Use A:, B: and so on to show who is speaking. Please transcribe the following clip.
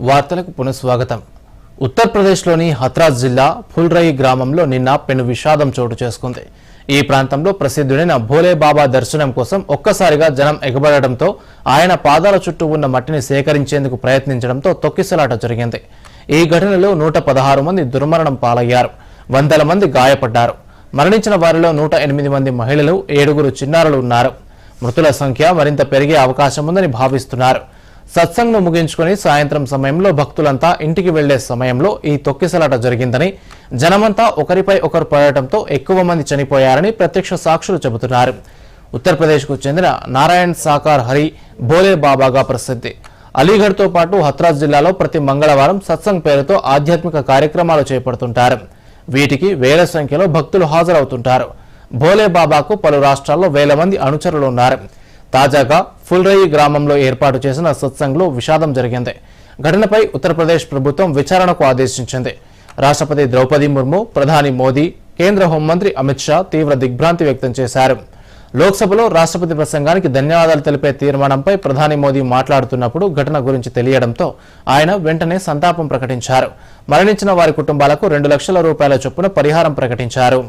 A: వార్తలకు పునఃస్వాగతం. ఉత్తరప్రదేశ్లోని హత్రాస్ జిల్లా ఫుల్రయి గ్రామంలో నిన్న పెను విషాదం చోటు చేసుకుంది. ఈ ప్రాంతంలో ప్రసిద్ధుడైన భోలేబాబా దర్శనం కోసం ఒక్కసారిగా జనం ఎగబడడంతో ఆయన పాదాల చుట్టూ ఉన్న మట్టిని సేకరించేందుకు ప్రయత్నించడంతో తొక్కిసలాట జరిగింది. ఈ ఘటనలో నూట పదహారు మంది దుర్మరణం పాలయ్యారు. వందల మంది గాయపడ్డారు. మరణించిన వారిలో నూట ఎనిమిది మంది మహిళలు ఏడుగురు చిన్నారులు ఉన్నారు. మృతుల సంఖ్య మరింత పెరిగే అవకాశం ఉందని భావిస్తున్నారు. సత్సంగ్ను ముగించుకొని సాయంత్రం సమయంలో భక్తులంతా ఇంటికి వెళ్ళే సమయంలో ఈ తొక్కిసలాట జరిగిందని జనమంతా ఒకరిపై ఒకరు పడటంతో ఎక్కువ మంది చనిపోయారని ప్రత్యక్ష సాక్షులు చెబుతున్నారు. ఉత్తరప్రదేశ్కు చెందిన నారాయణ్ సాకార్ హరి భోలే బాబాగా ప్రసిద్ధి. అలీగఢ్తో పాటు హత్రాస్ జిల్లాలో ప్రతి మంగళవారం సత్సంగ్ పేరుతో ఆధ్యాత్మిక కార్యక్రమాలు చేపడుతుంటారు. వీటికి వేల సంఖ్యలో భక్తులు హాజరవుతుంటారు. భోలే బాబాకు పలు రాష్ట్రాల్లో వేల మంది అనుచరులు ఉన్నారు. తాజాగా ఫుల్రయి గ్రామంలో ఏర్పాటు చేసిన సత్సంగ్లో విషాదం జరిగింది. ఘటనపై ఉత్తరప్రదేశ్ ప్రభుత్వం విచారణకు ఆదేశించింది. రాష్ట్రపతి ద్రౌపది ముర్ము ప్రధాని మోదీ కేంద్ర హోంమంత్రి అమిత్ షా తీవ్ర దిగ్భ్రాంతి వ్యక్తం చేశారు. లోక్సభలో రాష్ట్రపతి ప్రసంగానికి ధన్యవాదాలు తెలిపే తీర్మానంపై ప్రధాని మోదీ మాట్లాడుతున్నప్పుడు ఘటన గురించి తెలియడంతో ఆయన వెంటనే సంతాపం ప్రకటించారు. మరణించిన వారి కుటుంబాలకు రెండు లక్షల రూపాయల చొప్పున పరిహారం ప్రకటించారు.